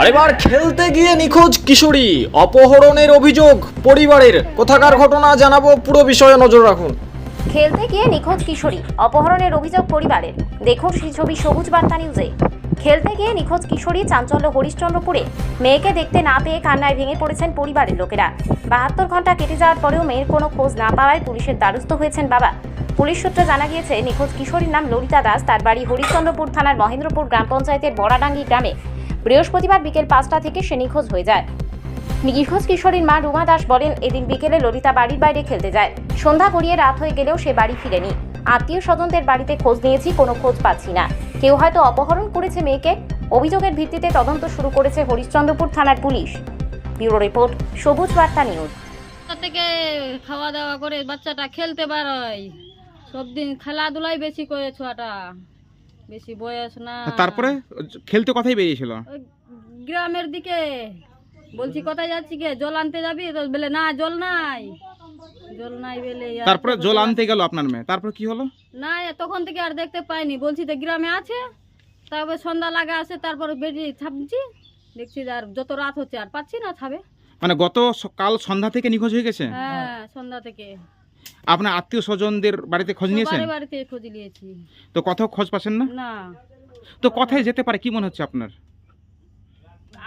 আর এবার খেলতে গিয়ে নিখোঁজ কিশোরী। অপহরণের অভিযোগ। পরিবারের কোথাকার ঘটনা জানাব পুরো বিষয়ে নজর রাখুন। খেলতে গিয়ে নিখোঁজ কিশোরী। অপহরণের অভিযোগ পরিবারের। দেখুন সেই ছবি সবুজ বার্তা নিউজে। খেলতে গিয়ে নিখোঁজ কিশোরী চাঞ্চল্য হরিশ্চন্দ্রপুরে। মেয়েকে দেখতে না পেয়ে কান্নায় ভেঙে পড়েছেন পরিবারের লোকেরা। বাহাত্তর ঘণ্টা কেটে যাওয়ার পরেও মেয়ের কোনো খোঁজ না পাওয়ায় পুলিশের দ্বারস্থ হয়েছেন বাবা। পুলিশ সূত্রে জানা গিয়েছে, নিখোঁজ কিশোরীর নাম ললিতা দাস। তার বাড়ি হরিশ্চন্দ্রপুর থানার মহেন্দ্রপুর গ্রাম পঞ্চায়েতের বড়াডাঙ্গি গ্রামে। বৃহস্পতিবার বিকেল পাঁচটা থেকে সে নিখোঁজ হয়ে যায়। নিখোঁজ কিশোরীর মা রুমা দাস বলেন, এদিন বিকেলে ললিতা বাড়ির বাইরে খেলতে যায়। সন্ধ্যা গড়িয়ে রাত হয়ে গেলেও সে বাড়ি ফিরেনি। আত্মীয় স্বজনদের বাড়িতে খোঁজ নিয়েছি, কোনো খোঁজ পাচ্ছি না। কেউ হয়তো অপহরণ করেছে মেয়েকে। অভিযোগের ভিত্তিতে তদন্ত শুরু করেছে হরিশ্চন্দ্রপুর থানার পুলিশ। ব্যুরো রিপোর্ট, সবুজ বার্তা নিউজ। থেকে খাওয়া দাওয়া করে বাচ্চাটা খেলতে পারয় সব দিন খেলাধুলাই বেশি করে ছোয়াটা। বেশি বয়স না। তারপরে খেলতে কথাই বেরিয়েছিল? গ্রামের দিকে। বলছি কোথায় যাচ্ছি কে জল আনতে যাবি? তো বলে না জল নাই। জল নাই বলে তারপরে জল আনতে গেল আপনার মেয়ে। তারপর কি হলো? না তখন থেকে আর দেখতে পাইনি। বলছি তো গ্রামে আছে? তারপরে সন্ধ্যা লাগা আছে তারপরে বেরিয়ে ছাপছি। দেখছি আর যত রাত হচ্ছে আর পাচ্ছি না ছাবে মানে গত কাল সন্ধ্যা থেকে নিখোঁজ হয়ে গেছে? হ্যাঁ সন্ধ্যা থেকে। আপনার আত্মীয় স্বজনদের বাড়িতে খোঁজ নিয়েছেন? বাড়িতে খোঁজ নিয়েছি। তো কোথাও খোঁজ পাচ্ছেন না? না। তো কোথায় যেতে পারে কি মনে হচ্ছে আপনার?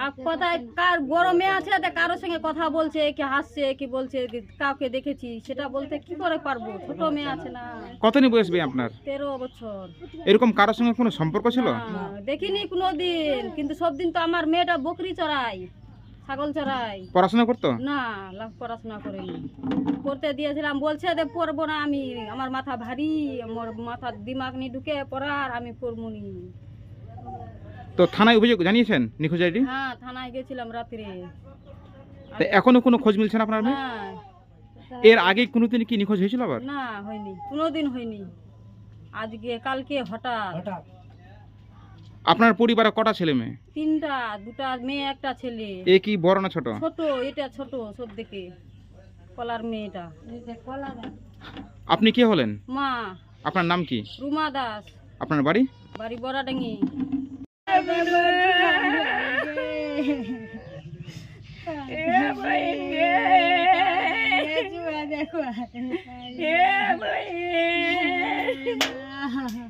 আর কোথায় কার বড় মেয়ে আছে তা কারোর সঙ্গে কথা বলছে কি হাসছে কি বলছে কাউকে দেখেছি সেটা বলতে কি করে পারব? ছোট মেয়ে আছে না। বয়স আপনার? তেরো বছর। এরকম কারোর সঙ্গে কোনো সম্পর্ক ছিল? না, দেখিনি কোনো দিন কিন্তু সব দিন তো আমার মেয়েটা বকরি চড়াই ছাগল চড়াই। পড়াশোনা করতো? না লাভ পড়াশোনা করিনি। পড়তে দিয়েছিলাম বলছে যে পড়ব না আমি আমার মাথা ভারী আমার মাথার দিমাগ নি ঢুকে পড়ার আমি পড়ব নি। তো থানায় অভিযোগ জানিয়েছেন নিখোঁজ আইডি? হ্যাঁ থানায় গেছিলাম রাত্রে। তো এখনও কোনো খোঁজ মিলছে না আপনার মেয়ে? হ্যাঁ। এর আগে কোনোদিন কি নিখোঁজ হয়েছিল আবার? না হয়নি। কোনোদিন হয়নি। আজকে কালকে হঠাৎ। আপনার পরিবারে কটা ছেলে মেয়ে? তিনটা দুটা মেয়ে একটা ছেলে। এ কি বড় না ছোট? ছোট এটা ছোট সব থেকে কলার মেয়েটা। আপনি কে হলেন? মা। আপনার নাম কি? রুমা দাস। আপনার বাড়ি? বাড়ি বড়াডাঙ্গি।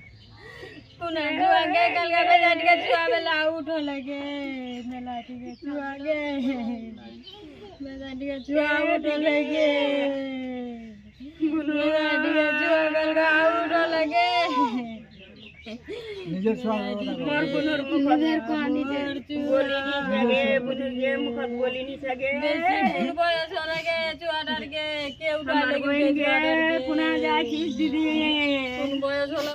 কোনে জুয়াগে কালকে বেলা দিকে জুয়া বেলা উঠো লাগে বেলা দিকে জুয়াগে বেলা দিকে জুয়া উঠো লাগে বেলা দিকে জুয়া কালকে উঠো লাগে মোর পুনর মুখের কানি যে বলি নি সাগে বুঝি যে মুখত বলি নি সাগে বেশি ফুল বয়স লাগে জুয়াডার গে কেউ ডালে গে জুয়াডার গে পুনা যাচ্ছিস দিদি কোন বয়স হলো